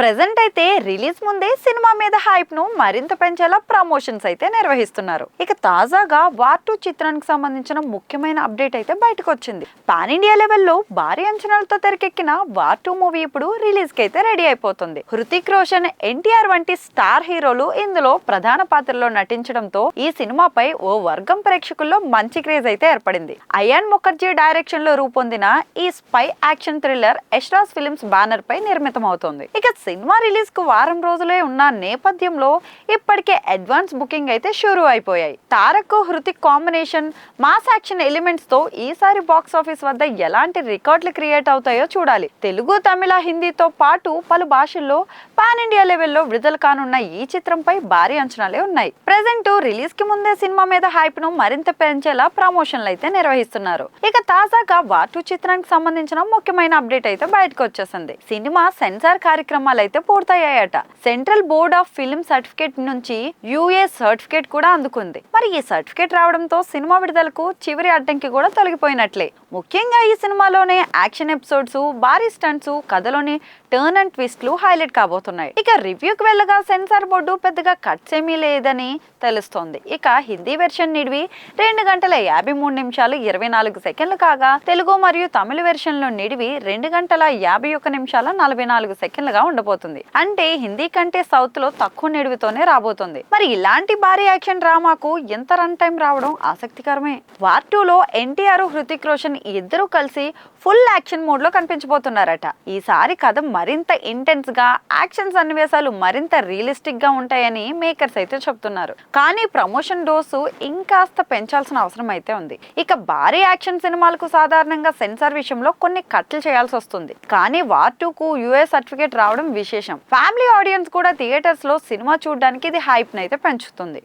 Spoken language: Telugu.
ప్రజెంట్ అయితే రిలీజ్ ముందే సినిమా మీద హైప్ను మరింత పెంచేలా ప్రమోషన్స్ అయితే నిర్వహిస్తున్నారు. ఇక తాజాగా వార్ టూ చిత్రానికి సంబంధించిన ముఖ్యమైన అప్డేట్ అయితే బయటకు వచ్చింది పాన్ ఇండియా లెవెల్లో భారీ అంచనాలతో తెరకెక్కిన వార్ టూ మూవీ ఇప్పుడు రిలీజ్కి అయితే రెడీ అయిపోతుంది. హృతిక్ రోషన్ ఎన్టీఆర్ వంటి స్టార్ హీరోలు ఇందులో ప్రధాన పాత్రలో నటించడంతో ఈ సినిమాపై ఓ వర్గం ప్రేక్షకుల్లో మంచి క్రేజ్ అయితే ఏర్పడింది. అయాన్ ముఖర్జీ డైరెక్షన్లో రూపొందిన ఈ స్పై యాక్షన్ థ్రిల్లర్ ఎస్రాస్ ఫిలిమ్స్ బ్యానర్ పై నిర్మితమవుతోంది. ఇక సినిమా రిలీజ్కు వారం రోజులే ఉన్న నేపథ్యంలో ఇప్పటికే అడ్వాన్స్ బుకింగ్ అయితే షురూ అయిపోయాయి. Tarak Hrithik combination mass action ఎలిమెంట్స్తో ఈసారి బాక్స్ ఆఫీస్ వద్ద ఎలాంటి రికార్డులు క్రియేట్ అవుతాయో చూడాలి. తెలుగు తమిళ హిందీతో పాటు పలు భాషల్లో పాన్ ఇండియా లెవెల్లో విడుదల కానున్న ఈ చిత్రంపై భారీ అంచనాలే ఉన్నాయి. ప్రెసెంట్ రిలీజ్కి ముందే సినిమా మీద హైప్ను మరింత పెంచేలా ప్రమోషన్లు అయితే నిర్వహిస్తున్నారు. ఇక తాజాగా వాటు చిత్రానికి సంబంధించిన ముఖ్యమైన అప్డేట్ అయితే బయటకు వచ్చేసింది. సినిమా సెన్సార్ కార్యక్రమాలు అయితే పూర్తయ్యాయట. Central board of film certificate నుంచి యుఏ సర్టిఫికేట్ కూడా అందుకుంది. మరి ఈ సర్టిఫికేట్ రావడంతో సినిమా విడుదలకు చివరి అడ్డంకి కూడా తొలగిపోయినట్లే. ముఖ్యంగా ఈ సినిమాలోనే యాక్షన్ ఎపిసోడ్స్ భారీ స్టంట్స్ కథలోని టర్న్ అండ్ ట్విస్ట్లు హైలైట్ కాబోతున్నాయి. ఇక రివ్యూకి వెళ్ళగా సెన్సార్ బోర్డు పెద్దగా కట్స్ ఏమీ లేదని తెలుస్తోంది. ఇక హిందీ వెర్షన్ నిడివి రెండు గంటల యాభై మూడు నిమిషాలు ఇరవై నాలుగు సెకండ్లు కాగా తెలుగు మరియు తమిళ వెర్షన్లో నిడివి రెండు గంటల యాభై ఒక్క నిమిషాల నలభై నాలుగు సెకండ్లుగా ఉండబోతుంది అంటే హిందీ కంటే సౌత్లో తక్కువ నిడివితోనే రాబోతుంది. మరి ఇలాంటి భారీ యాక్షన్ డ్రామాకు ఎంత రన్ టైం రావడం ఆసక్తికరమే. వార్ టూ లో ఎన్టీఆర్ హృతిక్ రోషన్ ఇద్దరు కలిసి ఫుల్ యాక్షన్ మోడ్లో కనిపించబోతున్నారట. ఈసారి కథ మరింత ఇంటెన్స్గా యాక్షన్ సన్నివేశాలు మరింత రియలిస్టిక్గా ఉంటాయని మేకర్స్ అయితే చెప్తున్నారు. కానీ ప్రమోషన్ డోసు ఇంకాస్త పెంచాల్సిన అవసరం అయితే ఉంది. ఇక భారీ యాక్షన్ సినిమాలకు సాధారణంగా సెన్సార్ విషయంలో కొన్ని కట్లు చేయాల్సి వస్తుంది. కానీ వార్ టూ కు యుఎస్ సర్టిఫికేట్ రావడం విశేషం. ఫ్యామిలీ ఆడియన్స్ కూడా థియేటర్స్లో సినిమా చూడడానికి ఇది హైప్ అయితే పెంచుతుంది.